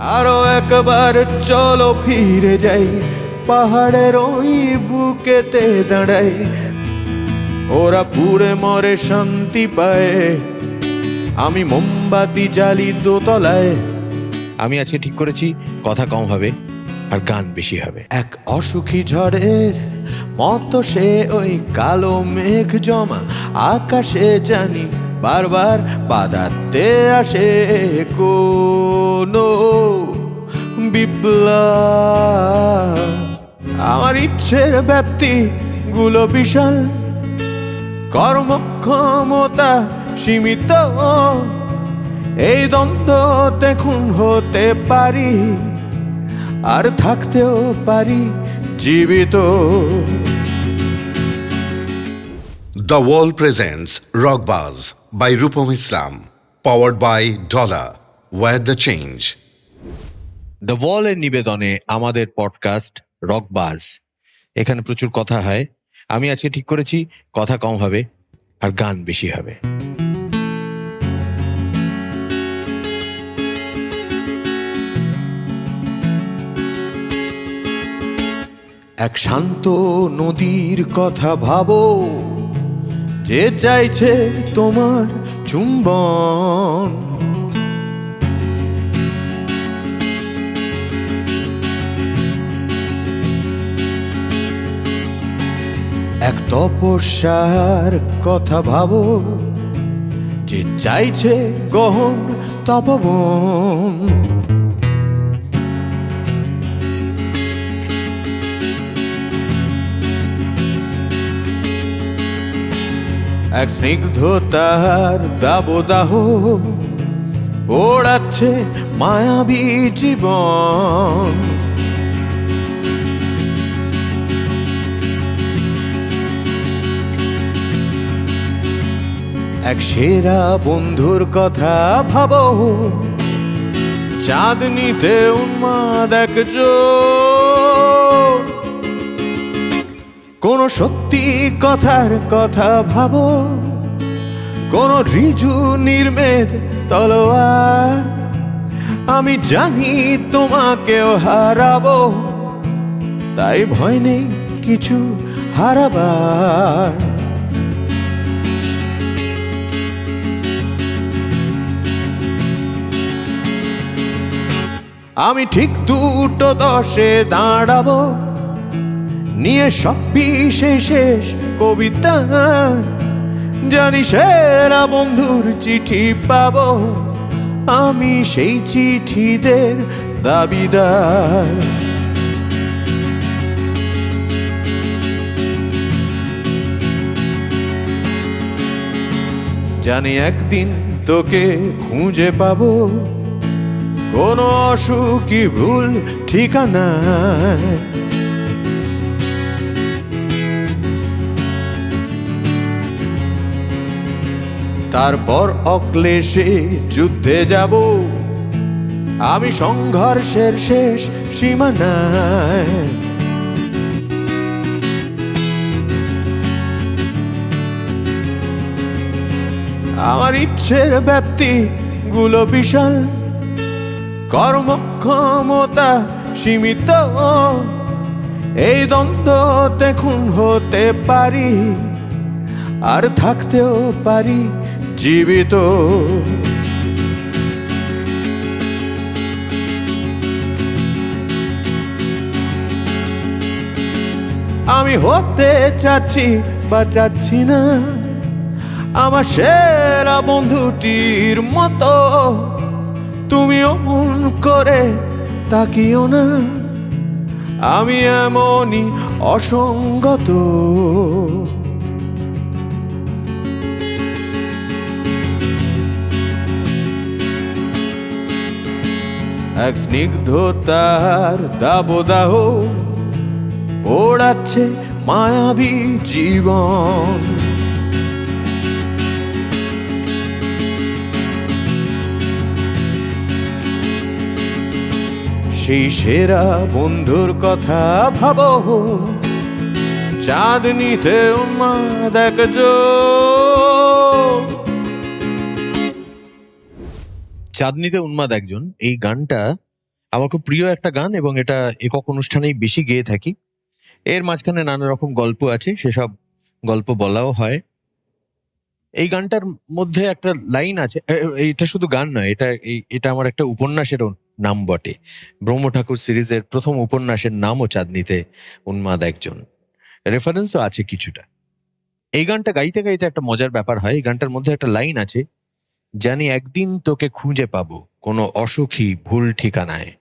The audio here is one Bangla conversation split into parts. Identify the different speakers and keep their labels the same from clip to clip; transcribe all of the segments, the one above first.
Speaker 1: আরও একবার চলো ফিরে যাই, পাহাড়ের ওই বুকেতে দাঁড়াই। ওরা পুড়ে মরে শান্তি পায়। আমি মোমবাতি জ্বালি দোতলায়।
Speaker 2: আমি আজকে ঠিক করেছি, কথা কম হবে আর গান বেশি হবে।
Speaker 1: এক অসুখী ঝড়ের মতো সে ওই কালো মেঘ জমা, আকাশে জানি বারবার বাধাতে আসে কোনো বিপ্লব। আমার ইচ্ছের ব্যাপ্তি গুলো বিশাল, কর্মক্ষমতা সীমিত। এই দ্বন্দ্ব দেখুন হতে পারি, আর থাকতেও পারি জীবিত।
Speaker 3: The Wall presents Rockbuzz by Rupam Islam, powered by Dollar, Where the Change.
Speaker 2: The ওয়ালের নিবেদনে আমাদের পডকাস্ট রকবাজ এখানে প্রচুর কথা হয়। আমি আজকে ঠিক করেছি কথা কম হবে আর গান বেশি হবে।
Speaker 1: এক শান্ত নদীর কথা ভাবো। যে চাইছে তোমার চুম্বন। এক তপস্যার কথা ভাবো যে চাইছে গহন তপবন। এক স্নিগ্ধতার দাবদাহ পোড়াচ্ছে মায়াবী জীবন। এক সেরা বন্ধুর কথা ভাবো। চাঁদনিতে উন্মাদ একজন কোন শক্তি কথার কথা ভাবো, কোন রিজু নির্মেদ তলোয়ার। আমি জানি তোমাকেও হারাবো, তাই ভয় নেই কিছু হারাবার। আমি ঠিক দুটো দশে দাঁড়াবো নিয়ে সব বিশেষ কবিতা। জানি সেরা বন্ধুর চিঠি পাবো। আমি সেই চিঠিদের দাবিদার। জানি একদিন তোকে খুঁজে পাবো। কোনো অসুখী ভুল ঠিকানায়। তারপর অক্লেশে যুদ্ধে যাব। আমি সংঘর্ষের শেষ সীমানায়। আমার ইচ্ছের ব্যাপ্তি গুলো বিশাল। কর্মক্ষমতা সীমিত। এই দ্বন্দ্ব দেখুন হতে পারি। আর থাকতেও পারি। জীবিত। আমি হতে চাচ্ছি বা চাচ্ছি না, আমার সেরা বন্ধুটির মতো। তুমি অমন করে তাকিও না, আমি এমনই অসঙ্গত। এক স্নিগ্ধতার দাবদাহ ওড়াচ্ছে মায়াবী জীবন। সেই সেরা বন্ধুর কথা ভাবো। চাঁদনিতে উন্মাদ একজন
Speaker 2: চাঁদনিতে উন্মাদ একজন। এই গানটা আমার খুব প্রিয় একটা গান এবং এটা একক অনুষ্ঠানেই বেশি গেয়ে থাকি। এর মাঝখানে নানা রকম গল্প আছে, সেসব গল্প বলাও হয়। এই গানটার মধ্যে একটা লাইন আছে এটা শুধু গান নয়, এটা এটা আমার একটা উপন্যাসেরও নাম বটে। ব্রহ্ম ঠাকুর সিরিজের প্রথম উপন্যাসের নামও চাঁদনিতে উন্মাদ একজন। রেফারেন্সও আছে কিছুটা। এই গানটা গাইতে গাইতে একটা মজার ব্যাপার হয়, এই গানটার মধ্যে একটা লাইন আছে জানি একদিন তোকে খুঁজে পাবো, কোনো অসুখী ভুল ঠিকানায়।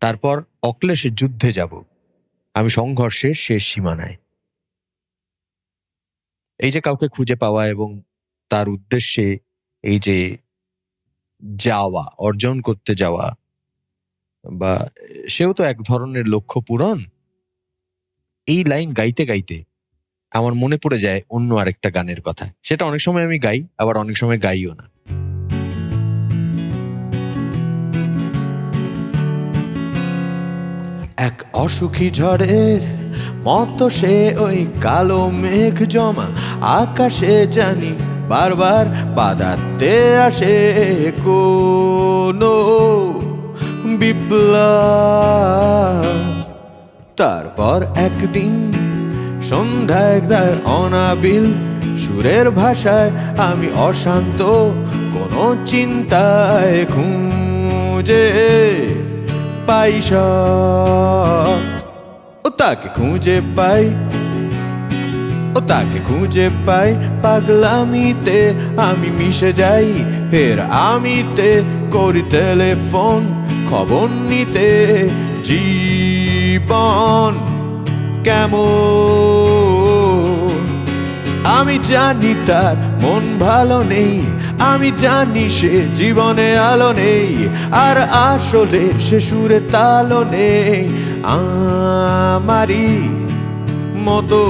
Speaker 2: তারপর অক্লেশে যুদ্ধে যাব। আমি সংঘর্ষের শেষ সীমানায়। এই যে কাউকে খুঁজে পাওয়া এবং তার উদ্দেশ্যে এই যে যাওয়া, অর্জন করতে যাওয়া, বা সেও তো এক ধরনের লক্ষ্য পূরণ? এই লাইন গাইতে গাইতে আমার মনে পড়ে যায় অন্য আরেকটা গানের কথা। সেটা অনেক সময় আমি গাই, আবার অনেক সময় গাইও না।
Speaker 1: এক অসুখী ঝড়ের মতো সে ওই কালো মেঘ জমা আকাশে জানি বারবার বাধাতে আসে কোনো বিপ্লব। তারপর একদিন সন্ধ্যায় তার অনাবিল সুরের ভাষায় আমি অশান্ত কোনো চিন্তায় খুঁজে পাই। ও তাকে খুঁজে পাই, ও তাকে খুঁজে পাই। পাগলামিতে আমি মিশে যাই, ফের আমিতে করি টেলিফোন খবর নিতে। জীবন কেমন? আমি জানি তার মন ভালো নেই, আমি জানি সে জীবনে আলো নেই। আর আসলে সে সুরে তালো নেই আমারই মতো।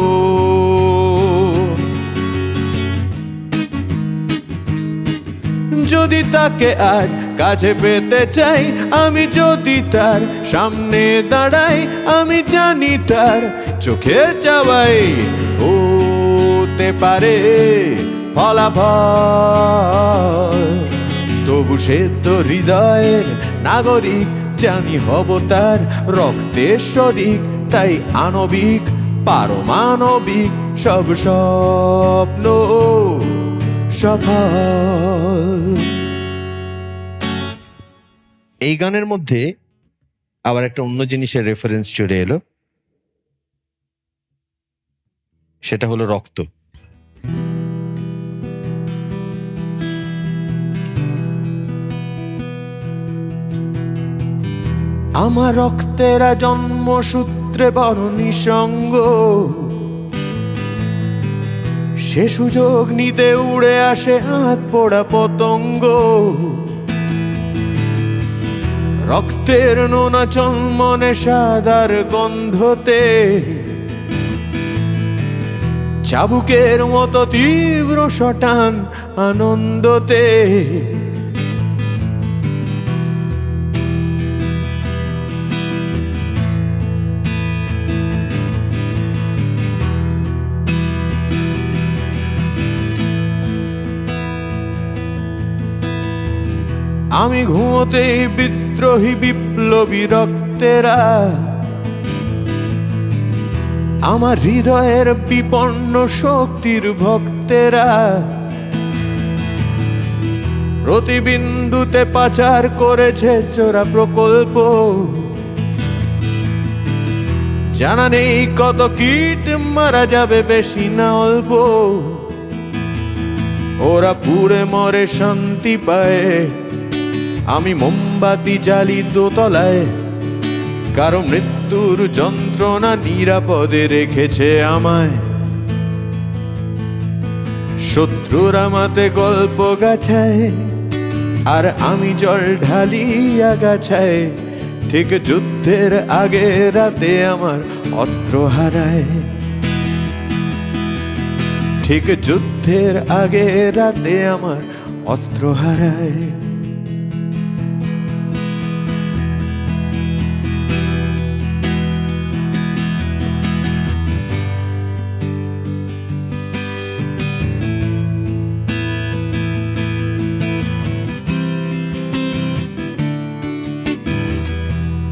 Speaker 1: যদি তাকে আজ কাছে পেতে চাই, আমি যদি তার সামনে দাঁড়াই, আমি জানি তার চোখের চাওয়াই হতে পারে ফলাফল। তবু সে তো হৃদয়ের নাগরিক, জানি হব তার রক্তের শরিক। তাই আণবিক, পারমাণবিক সব স্বপ্ন সফল।
Speaker 2: এই গানের মধ্যে আবার একটা অন্য জিনিসের রেফারেন্স চলে এলো। সেটা হলো রক্ত।
Speaker 1: আমার রক্তেরা জন্মসূত্রে বড় নিঃসঙ্গ। সে সুযোগ নিতে উড়ে আসে হাত পোড়া পতঙ্গ। রক্তের নোনা চন্মনে সাদার গন্ধতে চাবুকের মতো তীব্র শটান আনন্দতে আমি ঘুমোতেই বিদ্রোহী বিপ্লবী রক্তেরা। আমার হৃদয়ের বিপন্ন শক্তির ভক্তেরা। প্রতিবিন্দুতে পাচার করেছে চোরা প্রকল্প। জানা নেই কত কীট মারা যাবে বেশি না অল্প। ওরা পুড়ে মরে শান্তি পায়। আমি মোমবাতি জ্বালি দোতলায়। কারও মৃত্যুর যন্ত্রণা নিরাপদে রেখেছে আমায়। শত্রুর আমাতে গল্প গাছায়, আর আমি জল ঢালি আগাছায় ঠিক যুদ্ধের আগে রাতে আমার অস্ত্র হারায়। ঠিক যুদ্ধের আগে রাতে আমার অস্ত্র হারায়।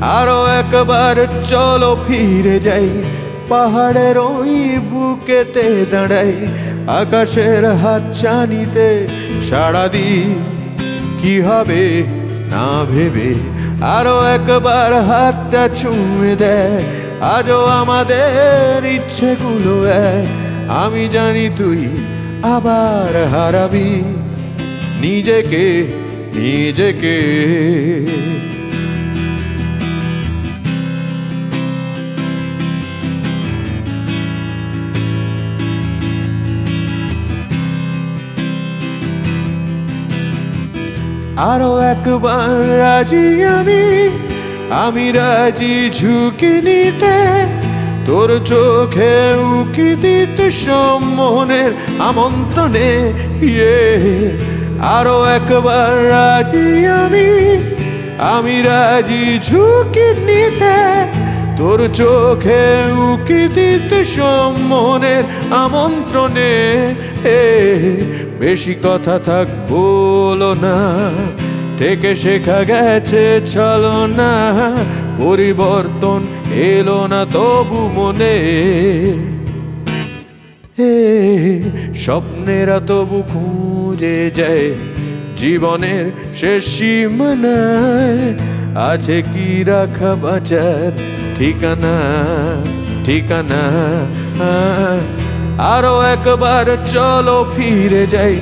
Speaker 1: আরও একবার চলো ফিরে যাই। পাহাড়ের ওই বুকেতে দাঁড়াই, আকাশের হাত চানিতে সাড়া দিই। কি হবে না ভেবে আরও একবার হাতটা ছুঁয়ে দেয়। আজও আমাদের ইচ্ছেগুলো এক, আমি জানি তুই আবার হারাবি। নিজেকে নিজেকে। আরও একবার রাজি আমি আমি রাজি ঝুঁকি নিতে, তোর চোখে উকি দিতে সম্মনের আমন্ত্রণে ইয়ে। আরও একবার রাজি আমি আমি রাজি ঝুঁকি নিতে, তোর চোখে উকি দিতে সম্মনের আমন্ত্রণে, এ। বেশি কথা থাক, বলো না। থেকে শেখা গেছে, চলো না। পরিবর্তন এলো না, তবু মনে। হে স্বপ্নেরা তবু খুঁজে যায়, জীবনের শেষ সীমানায়। আছে কি রাখা বাঁচার ঠিকানা ঠিকানা? আরও একবার চলো ফিরে যাই।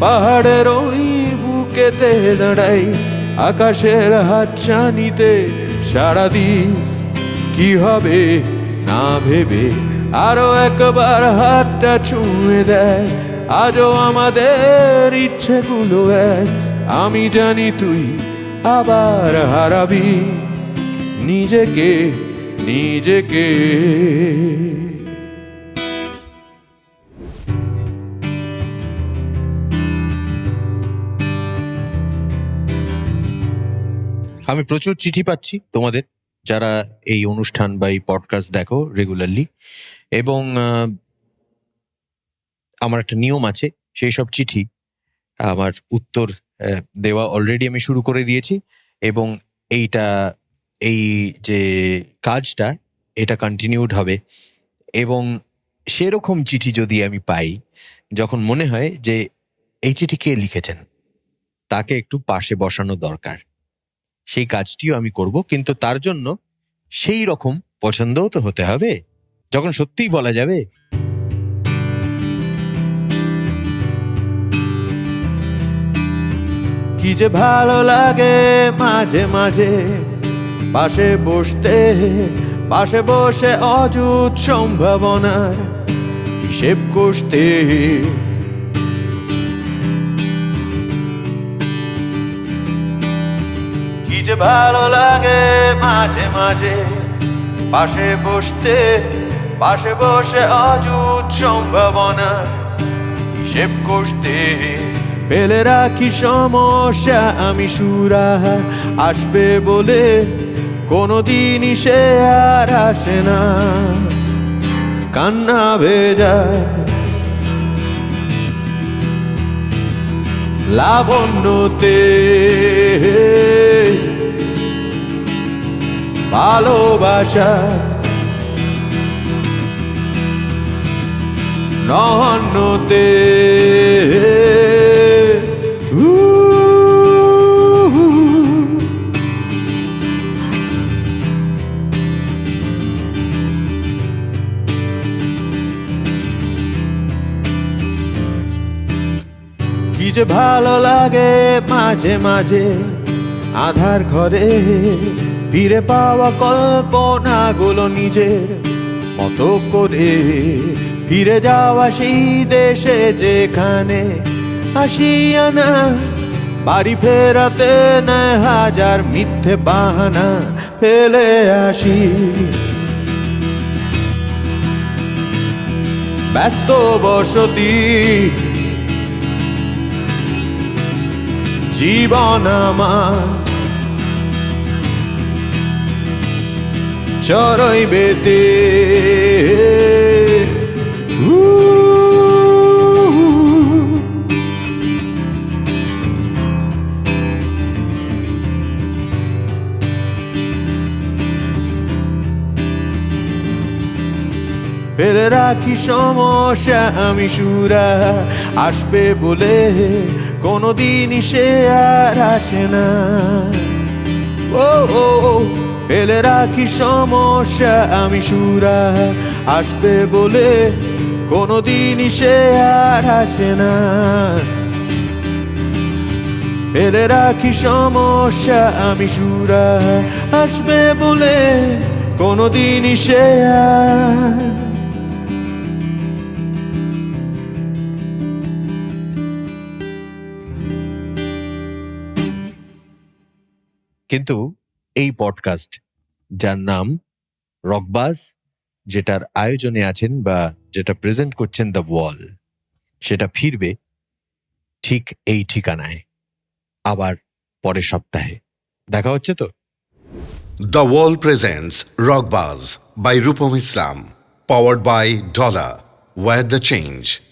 Speaker 1: পাহাড়ের ওই বুকেতে দাঁড়াই। আকাশের হাত চানিতে সারা দিই। কি হবে না ভেবে আরও একবার হাতটা ছুঁয়ে দেয়। আজও আমাদের ইচ্ছেগুলো এক। আমি জানি তুই আবার হারাবি। নিজেকে নিজেকে।
Speaker 2: আমি প্রচুর চিঠি পাচ্ছি তোমাদের, যারা এই অনুষ্ঠান বা এই পডকাস্ট দেখো রেগুলারলি এবং আমার একটা নিয়ম আছে, সেই সব চিঠি আমার উত্তর দেওয়া অলরেডি আমি শুরু করে দিয়েছি। এবং এইটা, এই যে কাজটা, এটা কন্টিনিউড হবে। এবং সেরকম চিঠি যদি আমি পাই, যখন মনে হয় যে, এই চিঠি কে লিখেছেন? তাকে একটু পাশে বসানো দরকার। সেই কাজটিও আমি করব, কিন্তু তার জন্য সেই রকম পছন্দও তো হতে হবে। যখন সত্যিই বলা যাবে।
Speaker 1: কি যে ভালো লাগে মাঝে মাঝে পাশে বসতে, পাশে বসে অযুত সম্ভাবনার হিসেব কষতে যে ভালো লাগে মাঝে মাঝে। পাশে বসতে, পাশে বসে অযুত সম্ভাবনা হিসেব করতে। পেলে রাখি সমস্যা, আমি সুরাহা, আসবে বলে কোনোদিনই সে আর আসে না। কান্না ভেজা। লাবণ্যতে ভালোবাসা। নহন্যতে কি যে ভালো লাগে মাঝে মাঝে আধার ঘরে। ফিরে পাওয়া কল্পনা গুলো নিজের মতো করে। ফিরে যাওয়া সেই দেশে যেখানে আসিয়া না বাড়ি ফেরাতে না হাজার মিথ্যে বাহানা ফেলে আসি। ব্যস্ত বসতি, জীবন আমার চরই বেতে। ফেলে রাখি সমস্যা আমি সুরা আসবে বলে কোনোদিনই সে আর আসে না। ও ও, রাখি সমস্যা আমি সুরা আসবে বলে কোনোদিনই সে আর আসে না। ফেলে রাখি সমস্যা আমি সুরা আসবে বলে কোনোদিনই সে
Speaker 2: কিন্তু এই পডকাস্ট যার নাম রকবাজ, যেটার আয়োজনে আছেন বা যেটা প্রেজেন্ট করছেন দ্য ওয়াল সেটা ফিরবে ঠিক এই ঠিকানায়, আবার পরের সপ্তাহে দেখা হচ্ছে তো
Speaker 3: the Wall presents Rockbuzz by Rupam ইসলাম, powered by Dollar. Where the change.